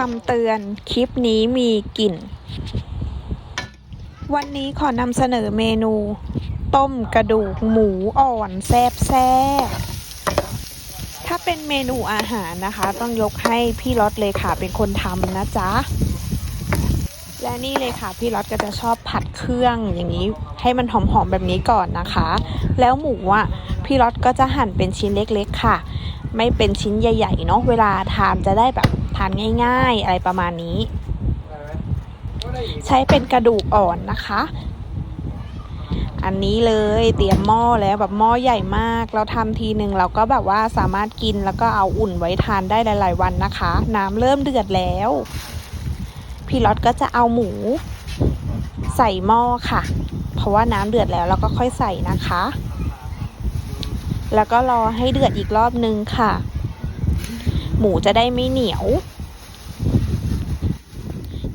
คำเตือน คลิปนี้มีกลิ่น วันนี้ขอนำเสนอเมนู ต้มกระดูกหมูอ่อนแซบแซบถ้าเป็นเมนูอาหารนะคะ ต้องยกให้พี่รถเลยค่ะเป็นคนทำนะจ๊ะ และนี่เลยค่ะ พี่รถก็จะชอบผัดเครื่องอย่างนี้ ให้มันหอมๆแบบนี้ก่อนนะคะ แล้วหมูอะพี่รถก็จะหั่นเป็นชิ้นเล็กๆค่ะ ไม่เป็นชิ้นใหญ่ๆเนาะเวลาทานจะได้แบบทานง่าย ๆ อะไรประมาณนี้ ใช้เป็นกระดูกอ่อนนะคะ อันนี้เลยเตรียมหม้อแล้วแบบหม้อใหญ่มาก เราทำทีหนึ่งเราก็แบบว่าสามารถกินแล้วก็เอาอุ่นไว้ทานได้หลาย ๆ วันนะคะ น้ำเริ่มเดือดแล้ว พี่ล็อตก็จะเอาหมู ใส่หม้อค่ะ เพราะว่าน้ำเดือดแล้วเราก็ค่อยใส่นะคะ แล้วก็รอให้เดือดอีกรอบนึงค่ะ หมูจะได้ไม่เหนียว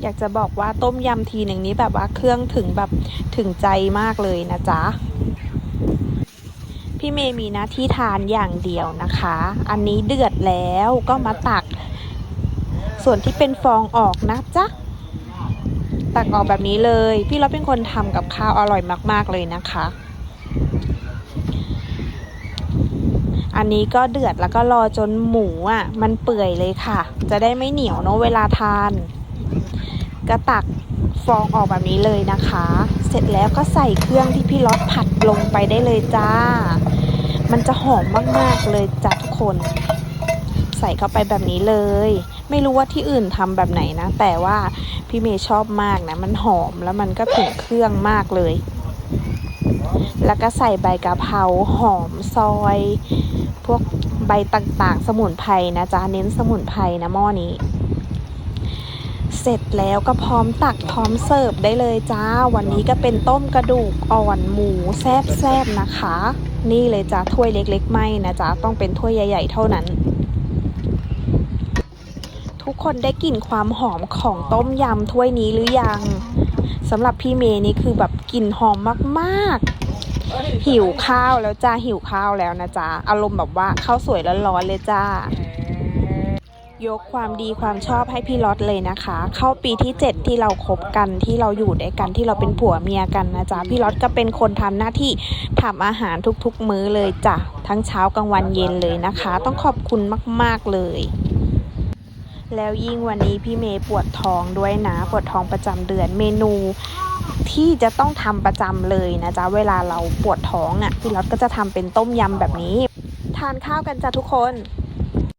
อยากจะบอกว่าต้มยำทีหนึ่งนี้แบบว่าเครื่องถึงแบบถึงใจมากเลยนะจ๊ะพี่เมย์มีหน้าที่ทานอย่างเดียวนะคะ อันนี้เดือดแล้วก็มาตัก ส่วนที่เป็นฟองออกนะจ๊ะ ตักออกแบบนี้เลย พี่เราเป็นคนทำกับข้าวอร่อยมาก ๆ เลยนะคะ อันนี้ก็เดือดแล้วก็รอจนหมูอะ มันเปื่อยเลยค่ะ จะได้ไม่เหนียวเนาะเวลาทาน ก็ตักฟองออกแบบนี้เลยนะคะ เสร็จแล้วก็ใส่เครื่องที่พี่ล็อตผัดลงไปได้เลยจ้า มันจะหอมมากๆเลยจ้าทุกคน ใส่เข้าไปแบบนี้เลย ไม่รู้ว่าที่อื่นทำแบบไหนนะ แต่ว่าพี่เมย์ชอบมากนะ มันหอมแล้วมันก็ถึงเครื่องมากเลย แล้วก็ใส่ใบกะเพราหอมซอย พวกใบต่างๆ สมุนไพรนะจ๊ะเน้นสมุนไพรนะหม้อนี้ เสร็จแล้วก็พร้อมตักพร้อมเสิร์ฟได้เลยจ้า วันนี้ก็เป็นต้มกระดูกอ่อนหมูแซบๆนะคะ นี่เลยจ้าถ้วยเล็กๆ ไม่นะจ๊ะต้องเป็นถ้วยใหญ่ ๆ เท่านั้น ทุกคนได้กลิ่นความหอมของต้มยำถ้วยนี้หรือยัง สำหรับพี่เมย์นี่คือแบบกลิ่นหอมมากๆ หิวข้าวแล้วจ้าหิวข้าวแล้วนะจ๊ะอารมณ์แบบว่าข้าวสวยร้อนๆเลยจ้ายกความดีความชอบให้พี่ล็อตเลยนะคะ เข้าปีที่ 7 ที่เราคบกันที่เราอยู่ด้วยกันที่เราเป็นผัวเมียกันนะจ๊ะพี่ล็อตก็เป็นคนทำหน้าที่ทำอาหารทุกๆมื้อเลยจ้ะทั้งเช้ากลางวันเย็นเลยนะคะ ต้องขอบคุณมาก ๆเลย แล้วยิ่งวันนี้พี่เมย์ปวดท้องด้วยนะปวดท้องประจำเดือนเมนูที่จะต้องทำประจำเลยนะจ๊ะเวลาเราปวดท้องอะ่ะพี่ล็อตก็จะทำเป็นต้มยำแบบนี้ ทานข้าวกันจ้ะทุกคน